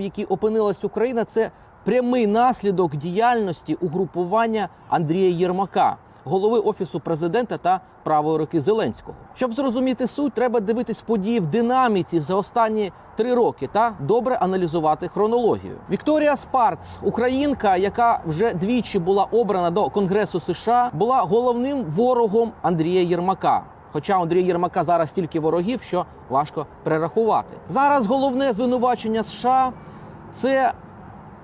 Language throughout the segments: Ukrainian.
в якій опинилась Україна, це прямий наслідок діяльності угрупування Андрія Єрмака, голови офісу президента та правої руки Зеленського. Щоб зрозуміти суть, треба дивитись події в динаміці за останні три роки та добре аналізувати хронологію. Вікторія Спарц, українка, яка вже двічі була обрана до Конгресу США, була головним ворогом Андрія Єрмака. Хоча Андрія Єрмака зараз стільки ворогів, що важко перерахувати. Зараз головне звинувачення США це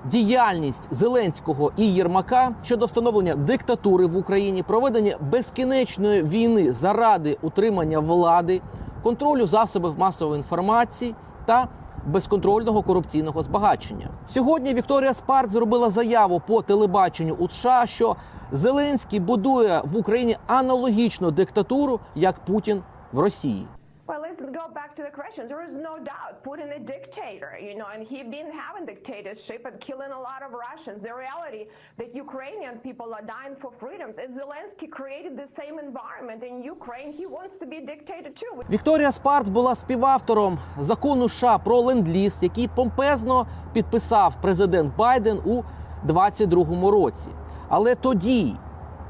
діяльність Зеленського і Єрмака щодо встановлення диктатури в Україні, проведення безкінечної війни заради утримання влади, контролю засобів масової інформації та безконтрольного корупційного збагачення. Сьогодні Вікторія Спарт зробила заяву по телебаченню у США, що Зеленський будує в Україні аналогічну диктатуру, як Путін в Росії. Well, let's go back to the question. There is no doubt Putin a dictator, you know, and he been having dictatorship and killing a lot of Russians. The reality that Ukrainian people are dying for freedoms, and Zelensky created the same environment in Ukraine. He wants to be dictator too. Вікторія Спарц була співавтором закону США про ленд-ліз, який помпезно підписав президент Байден у 2022 році. Але тоді,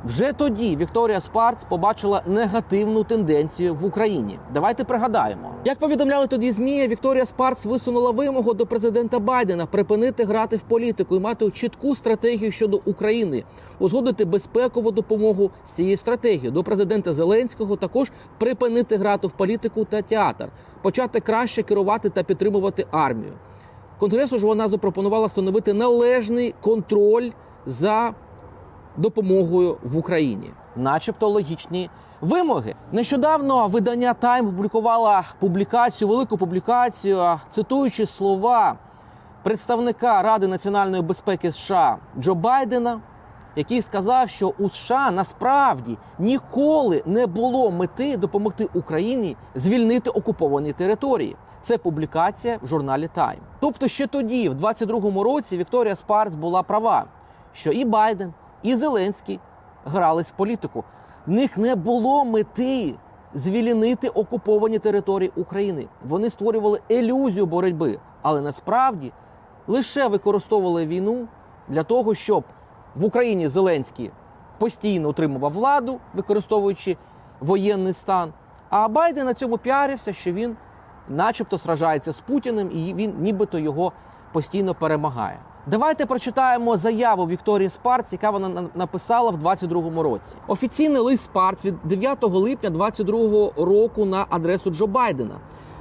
вже тоді, Вікторія Спарц побачила негативну тенденцію в Україні. Давайте пригадаємо, як повідомляли тоді змі, Вікторія Спарц висунула вимогу до президента Байдена припинити грати в політику і мати чітку стратегію щодо України, узгодити безпекову допомогу з цією стратегією до президента Зеленського. Також припинити грати в політику та театр, почати краще керувати та підтримувати армію. Конгресу ж вона запропонувала встановити належний контроль за допомогою в Україні, начебто логічні вимоги. Нещодавно видання Time публікувало публікацію, велику публікацію, цитуючи слова представника Ради національної безпеки США Джо Байдена, який сказав, що у США насправді ніколи не було мети допомогти Україні звільнити окуповані території. Це публікація в журналі Time. Тобто, ще тоді, в 22-му році, Вікторія Спарц була права, що і Байден, і Зеленський грались в політику. В них не було мети звільнити окуповані території України. Вони створювали ілюзію боротьби, але насправді лише використовували війну для того, щоб в Україні Зеленський постійно утримував владу, використовуючи воєнний стан. А Байден на цьому піарився, що він, начебто, сражається з Путіним, і він нібито його постійно перемагає. Давайте прочитаємо заяву Вікторії Спарц, яка вона на- написала в 22-му році. Офіційний лист Спарц від 9 липня 22-го року на адресу Джо Байдена.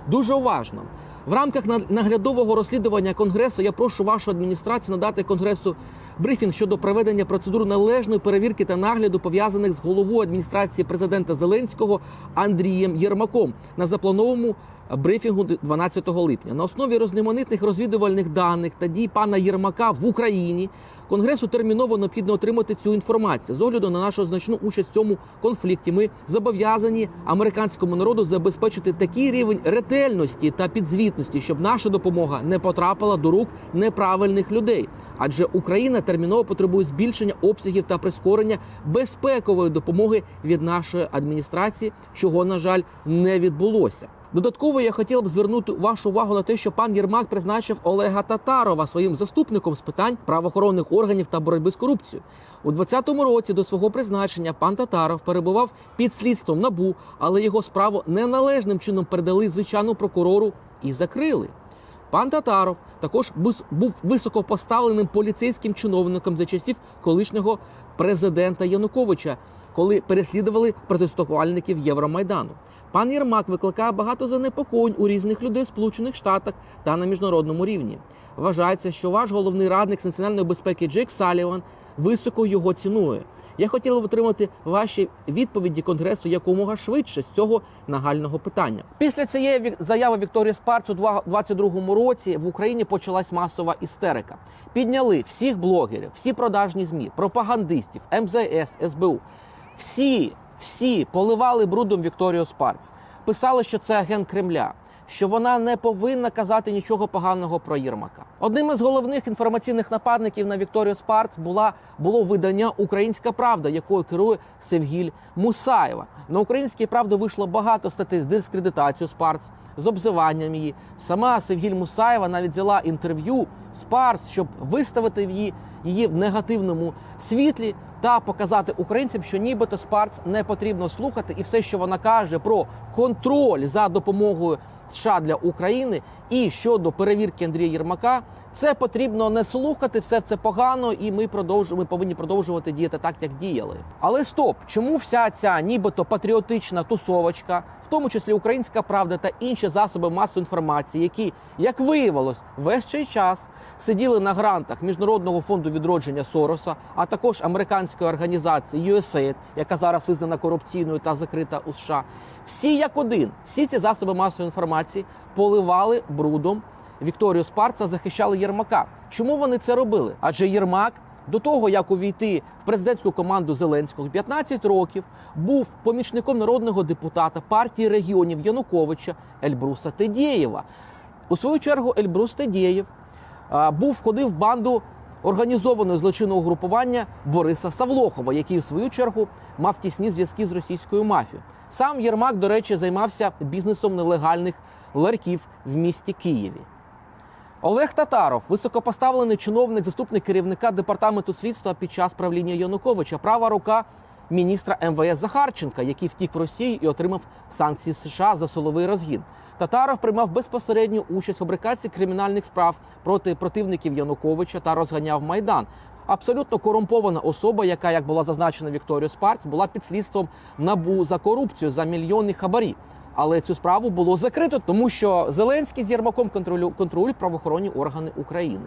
Дуже уважно. В рамках на- наглядового розслідування Конгресу я прошу вашу адміністрацію надати Конгресу брифінг щодо проведення процедур належної перевірки та нагляду пов'язаних з головою адміністрації президента Зеленського Андрієм Єрмаком на запланованому брифінгу 12 липня. На основі різноманітних розвідувальних даних та дій пана Єрмака в Україні Конгресу терміново необхідно отримати цю інформацію. З огляду на нашу значну участь в цьому конфлікті, ми зобов'язані американському народу забезпечити такий рівень ретельності та підзвітності, щоб наша допомога не потрапила до рук неправильних людей. Адже Україна терміново потребує збільшення обсягів та прискорення безпекової допомоги від нашої адміністрації, чого на жаль не відбулося. Додатково я хотів б звернути вашу увагу на те, що пан Єрмак призначив Олега Татарова своїм заступником з питань правоохоронних органів та боротьби з корупцією. У 2020 році до свого призначення пан Татаров перебував під слідством набу, але його справу неналежним чином передали звичайному прокурору і закрили. Пан Татаров також був високопоставленим поліцейським чиновником за часів колишнього президента Януковича, коли переслідували протестувальників Євромайдану. Пан Єрмак викликає багато занепокоєнь у різних людей в Сполучених Штатах та на міжнародному рівні. Вважається, що ваш головний радник з національної безпеки Джейк Саліван високо його цінує. Я хотіла б отримати ваші відповіді Конгресу якомога швидше з цього нагального питання. Після цієї заяви Вікторії Спарц у 2022 році в Україні почалась масова істерика. Підняли всіх блогерів, всі продажні змі, пропагандистів, МЗС, СБУ. Всі, всі поливали брудом Вікторію Спарц. Писали, що це агент Кремля. що вона не повинна казати нічого поганого про Єрмака. Одним із головних інформаційних нападників на Вікторію Спарц була було видання Українська Правда, якою керує Севгіль Мусаєва. На українській правді вийшло багато статей з дискредитацією Спарц, з обзиванням її. Сама Севгіль Мусаєва навіть взяла інтерв'ю Спарц, щоб виставити її, її в негативному світлі та показати українцям, що нібито Спарц не потрібно слухати, і все, що вона каже про контроль за допомогою США для України і щодо перевірки Андрія Єрмака, це потрібно не слухати, все це погано, і ми продовжуємо. Повинні продовжувати діяти так, як діяли. Але стоп, чому вся ця нібито патріотична тусовочка, в тому числі Українська Правда та інші засоби масової інформації, які, як виявилось, весь цей час сиділи на грантах Міжнародного фонду відродження Сороса, а також американської організації USAID, яка зараз визнана корупційною та закрита у США. Всі як один, всі ці засоби масової інформації поливали брудом Вікторію Спарца, захищали Єрмака. Чому вони це робили? Адже Єрмак. До того як увійти в президентську команду Зеленського 15 років був помічником народного депутата партії регіонів Януковича Ельбруса Тедєєва. У свою чергу Ельбрус Тедєєв був входив в банду організованого злочинного групування Бориса Савлохова, який в свою чергу мав тісні зв'язки з російською мафією. Сам Єрмак, до речі, займався бізнесом нелегальних ларьків в місті Києві. Олег Татаров, високопоставлений чиновник, заступник керівника департаменту слідства під час правління Януковича, права рука міністра МВС Захарченка, який втік в Росію і отримав санкції США за силовий розгін. Татаров приймав безпосередню участь в фабрикації кримінальних справ проти противників Януковича та розганяв майдан. Абсолютно корумпована особа, яка, як була зазначена Вікторією Спарц, була під слідством набу за корупцію за мільйонні хабарі. Але цю справу було закрито, тому що Зеленський з Єрмаком контролю- контролюють правоохоронні органи України.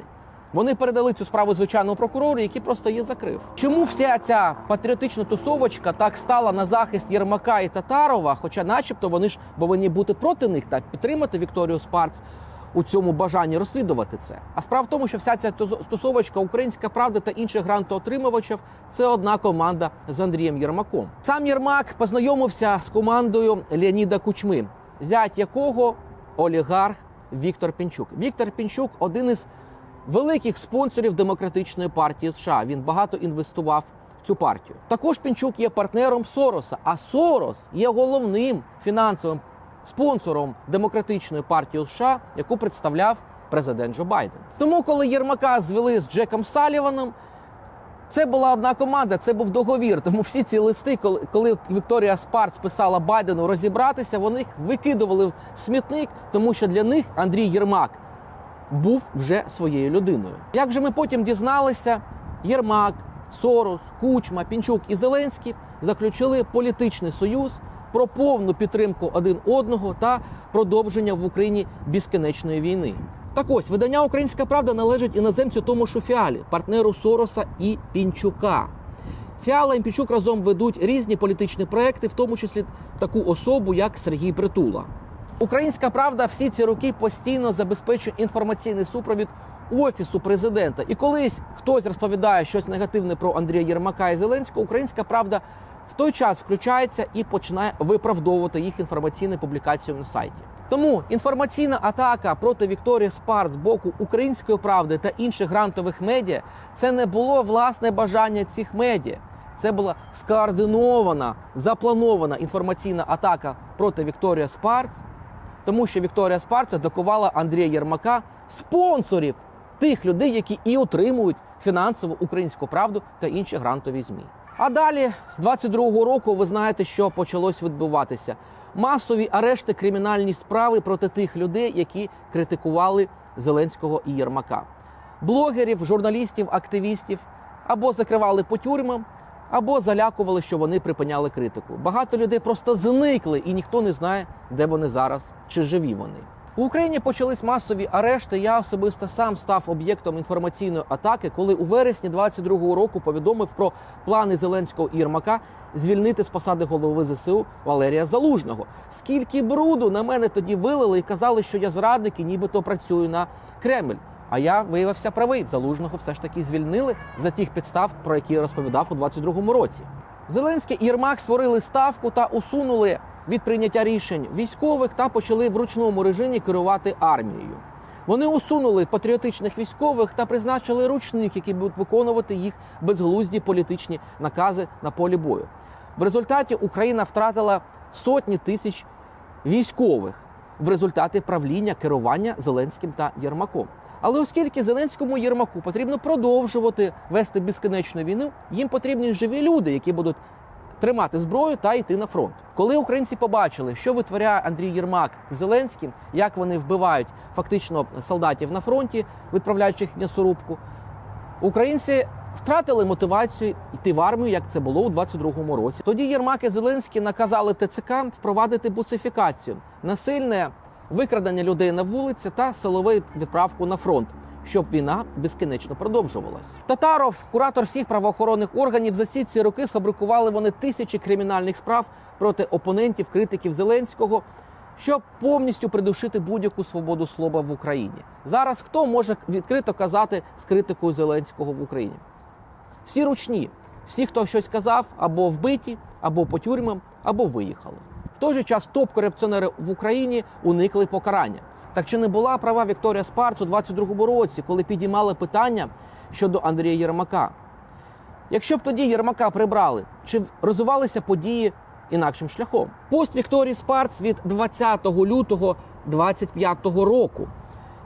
Вони передали цю справу звичайному прокурору, який просто її закрив. Чому вся ця патріотична тусовочка так стала на захист Єрмака і Татарова? Хоча, начебто, вони ж повинні бути проти них та підтримати Вікторію Спарц у цьому бажанні розслідувати це. А справа в тому, що вся ця тусовочка Українська правда та інших грантоотримувачів це одна команда з Андрієм Єрмаком. Сам Єрмак познайомився з командою Леоніда Кучми, зять якого олігарх Віктор Пінчук. Віктор Пінчук один із великих спонсорів демократичної партії США. Він багато інвестував цю партію. Також Пінчук є партнером Сороса, а Сорос є головним фінансовим спонсором демократичної партії США, яку представляв президент Джо Байден. Тому, коли Єрмака звели з Джеком Саліваном, це була одна команда, це був договір. Тому всі ці листи, коли, коли Вікторія Спарц писала Байдену розібратися, вони їх викидували в смітник, тому що для них Андрій Єрмак був вже своєю людиною. Як же ми потім дізналися, Єрмак, Сорос, Кучма, Пінчук і Зеленський заключили політичний союз про повну підтримку один одного та продовження в Україні безкінечної війни. Так ось видання Українська Правда належить іноземцю Томошу Фіалі, партнеру Сороса і Пінчука. Фіала і Пінчук разом ведуть різні політичні проекти, в тому числі таку особу, як Сергій Притула. Українська правда всі ці роки постійно забезпечує інформаційний супровід офісу президента. І колись хтось розповідає щось негативне про Андрія Єрмака і Зеленського, українська правда в той час включається і починає виправдовувати їх інформаційні публікації на сайті. Тому інформаційна атака проти Вікторії Спарт з боку української правди та інших грантових медіа це не було власне бажання цих медіа. Це була скоординована, запланована інформаційна атака проти Вікторії Спарц, тому що Вікторія Спарца докувала Андрія Єрмака спонсорів тих людей, які і отримують фінансову українську правду та інші грантові змі. А далі, з 22-го року, ви знаєте, що почалось відбуватися. Масові арешти, кримінальні справи проти тих людей, які критикували Зеленського і Єрмака. Блогерів, журналістів, активістів або закривали по тюрмам, або залякували, що вони припиняли критику. Багато людей просто зникли, і ніхто не знає, де вони зараз чи живі вони. У Україні почались масові арешти. Я особисто сам став об'єктом інформаційної атаки, коли у вересні 22-го року повідомив про плани Зеленського і Єрмака звільнити з посади голови ЗСУ Валерія Залужного. Скільки бруду на мене тоді вилили і казали, що я зрадник і нібито працюю на Кремль. А я виявився правий. Залужного все ж таки звільнили за тих підстав, про які я розповідав у 22-му році. Зеленський і Єрмак створили ставку та усунули від прийняття рішень військових та почали в ручному режимі керувати армією. Вони усунули патріотичних військових та призначили ручних, які будуть виконувати їх безглузді політичні накази на полі бою. В результаті Україна втратила сотні тисяч військових в результаті правління керування Зеленським та Єрмаком. Але оскільки Зеленському Єрмаку потрібно продовжувати вести безкінечну війну, їм потрібні живі люди, які будуть тримати зброю та йти на фронт. Коли українці побачили, що витворяє Андрій Єрмак з Зеленським, як вони вбивають фактично солдатів на фронті, відправляючи їх м'ясорубку, українці втратили мотивацію йти в армію, як це було у 22-му році. Тоді Єрмак і Зеленський наказали ТЦК впровадити бусифікацію, насильне викрадення людей на вулиці та силову відправку на фронт. Щоб війна безкінечно продовжувалась. Татаров, куратор всіх правоохоронних органів, за всі ці роки сфабрикували вони тисячі кримінальних справ проти опонентів, критиків Зеленського, щоб повністю придушити будь-яку свободу слова в Україні. Зараз хто може відкрито казати з критикою Зеленського в Україні? Всі ручні, всі, хто щось казав, або вбиті, або по тюрмам, або виїхали. В той же час топ-корупціонери в Україні уникли покарання. Так чи не була права Вікторія Спарц у 22-му році, коли підіймали питання щодо Андрія Єрмака? Якщо б тоді Єрмака прибрали, чи розвивалися події інакшим шляхом? Пост Вікторії Спарц від 20 лютого 25 року.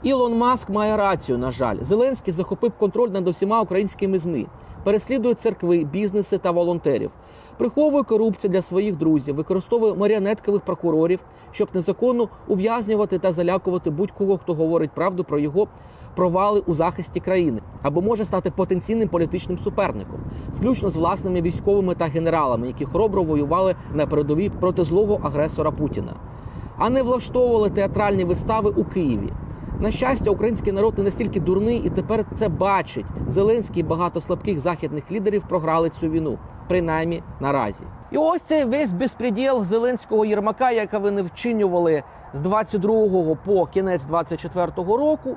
Ілон Маск має рацію, на жаль. Зеленський захопив контроль над усіма українськими ЗМІ, переслідує церкви, бізнеси та волонтерів, приховує корупцію для своїх друзів, використовує маріонеткових прокурорів, щоб незаконно ув'язнювати та залякувати будь-кого, хто говорить правду про його провали у захисті країни, або може стати потенційним політичним суперником, включно з власними військовими та генералами, які хоробро воювали на передовій проти злого агресора Путіна, а не влаштовували театральні вистави у Києві. На щастя, український народ не настільки дурний і тепер це бачить. Зеленський і багато слабких західних лідерів програли цю війну, принаймні наразі. І ось цей весь безпреділ Зеленського Єрмака, який вони вчинювали з 22 по кінець 24 року,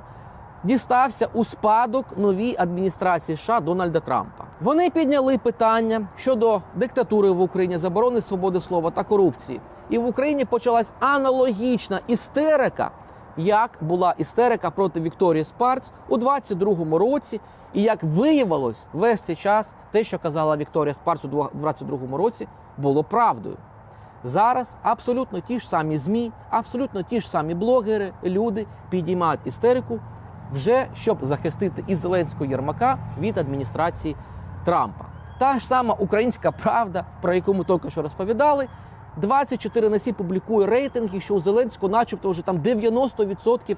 дістався у спадок новій адміністрації США Дональда Трампа. Вони підняли питання щодо диктатури в Україні, заборони свободи слова та корупції. І в Україні почалась аналогічна істерика як була істерика проти Вікторії Спарц у 22-му році, і як виявилось весь цей час, те, що казала Вікторія Спарц у 22-му році, було правдою. Зараз абсолютно ті ж самі ЗМІ, абсолютно ті ж самі блогери, люди підіймають істерику вже щоб захистити і Зеленського Єрмака від адміністрації Трампа. Та ж сама українська правда, про яку ми тільки що розповідали, 24 на 7 публікує рейтинги, що у Зеленського, начебто, вже там 90%,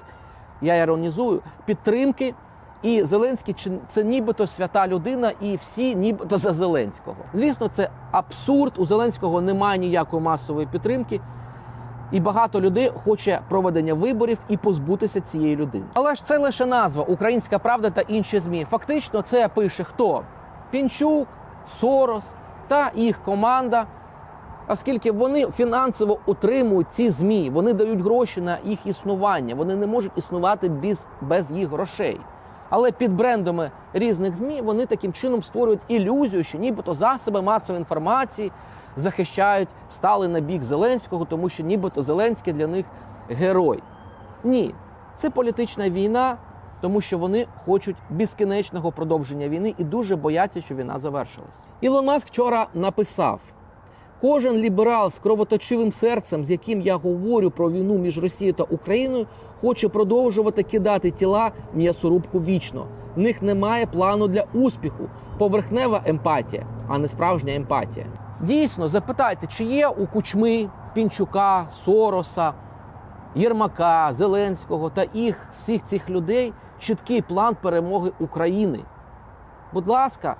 я іронізую, підтримки. І Зеленський це нібито свята людина, і всі нібито за Зеленського. Звісно, це абсурд. У Зеленського немає ніякої масової підтримки. І багато людей хоче проведення виборів і позбутися цієї людини. Але ж це лише назва Українська Правда та інші змі. Фактично, це пише хто? Пінчук, Сорос та їх команда. Оскільки вони фінансово утримують ці змі, вони дають гроші на їх існування. Вони не можуть існувати без, без їх грошей. Але під брендами різних змі вони таким чином створюють ілюзію, що нібито засоби масової інформації захищають, стали на бік Зеленського, тому що нібито Зеленський для них герой. Ні, це політична війна, тому що вони хочуть безкінечного продовження війни і дуже бояться, що війна завершилась. Ілон Маск вчора написав. Кожен ліберал з кровоточивим серцем, з яким я говорю про війну між Росією та Україною, хоче продовжувати кидати тіла в м'ясорубку вічно. В них немає плану для успіху, поверхнева емпатія, а не справжня емпатія. Дійсно, запитайте, чи є у кучми Пінчука, Сороса, Єрмака, Зеленського та їх всіх цих людей чіткий план перемоги України. Будь ласка,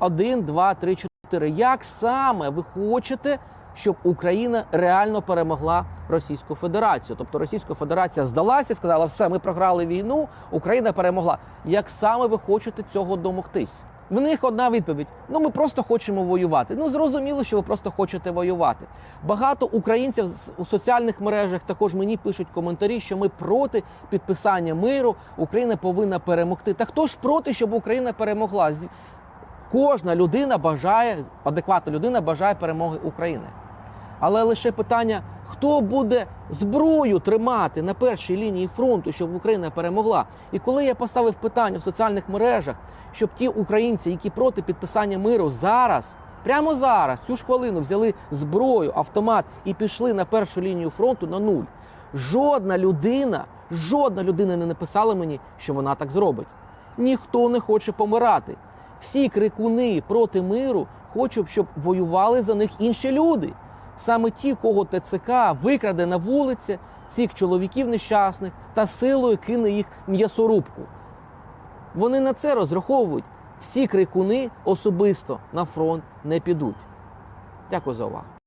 1, 2, 3, 4 характери, як саме ви хочете, щоб Україна реально перемогла Російську Федерацію. Тобто Російська Федерація здалася, сказала, все, ми програли війну, Україна перемогла. Як саме ви хочете цього домогтись? В них одна відповідь: ну ми просто хочемо воювати. Ну зрозуміло, що ви просто хочете воювати. Багато українців у соціальних мережах також мені пишуть коментарі, що ми проти підписання миру. Україна повинна перемогти. Та хто ж проти, щоб Україна перемогла? Кожна людина бажає, адекватна людина бажає перемоги України. Але лише питання, хто буде зброю тримати на першій лінії фронту, щоб Україна перемогла. І коли я поставив питання в соціальних мережах, щоб ті українці, які проти підписання миру зараз, прямо зараз, цю ж хвилину взяли зброю, автомат і пішли на першу лінію фронту на нуль. Жодна людина, жодна людина не написала мені, що вона так зробить. Ніхто не хоче помирати. Всі крикуни проти миру хочуть, щоб воювали за них інші люди. Саме ті, кого ТЦК викраде на вулиці, цих чоловіків нещасних та силою кине їх м'ясорубку. Вони на це розраховують. Всі крикуни особисто на фронт не підуть. Дякую за увагу.